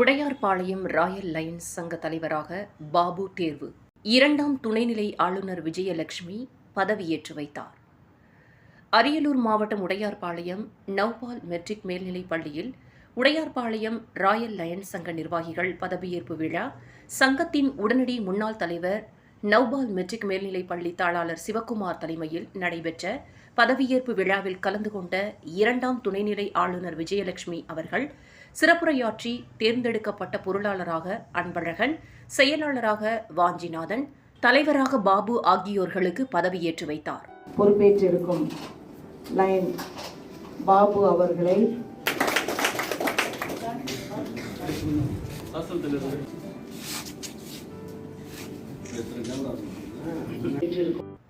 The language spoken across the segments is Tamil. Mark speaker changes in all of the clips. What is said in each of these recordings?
Speaker 1: உடையார்பாளையம் ராயல் லயன்ஸ் சங்க தலைவராக பாபு தேர்வு. இரண்டாம் துணைநிலை ஆளுநர் விஜயலட்சுமி பதவியேற்று வைத்தார். அரியலூர் மாவட்டம் உடையார்பாளையம் நவ்பால் மெட்ரிக் மேல்நிலைப் பள்ளியில் உடையார்பாளையம் ராயல் லயன்ஸ் சங்க நிர்வாகிகள் பதவியேற்பு விழா சங்கத்தின் உடனடி முன்னாள் தலைவர் நவ்பால் மெட்ரிக் மேல்நிலைப் பள்ளி தாளாளர் சிவக்குமார் தலைமையில் நடைபெற்ற பதவியேற்பு விழாவில் கலந்து கொண்ட இரண்டாம் துணைநிலை ஆளுநர் விஜயலட்சுமி அவர்கள் சிறப்புரையாற்றி தேர்ந்தெடுக்கப்பட்ட பொருளாளராக அன்பழகன் செயலாளராக வாஞ்சிநாதன் தலைவராக பாபு ஆகியோர்களுக்கு பதவியேற்று வைத்தார்.
Speaker 2: பொறுப்பேற்றிருக்கும் பாபு அவர்களை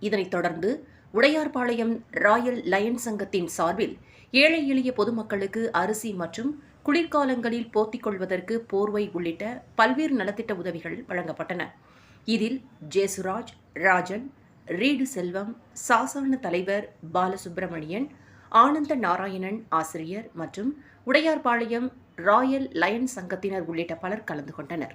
Speaker 1: இதனைத் தொடர்ந்து உடையார்பாளையம் ராயல் லயன் சங்கத்தின் சார்பில் ஏழை எளிய பொதுமக்களுக்கு அரிசி மற்றும் குளிர்காலங்களில் போத்திக் கொள்வதற்கு போர்வை உள்ளிட்ட பல்வேறு நலத்திட்ட உதவிகள் வழங்கப்பட்டன. இதில் ஜேசுராஜ் ராஜன் ரீடு செல்வம் சாசான தலைவர் பாலசுப்பிரமணியன் ஆனந்த நாராயணன் ஆசிரியர் மற்றும் உடையார்பாளையம் ராயல் லயன் சங்கத்தினர் உள்ளிட்ட பலர் கலந்து கொண்டனர்.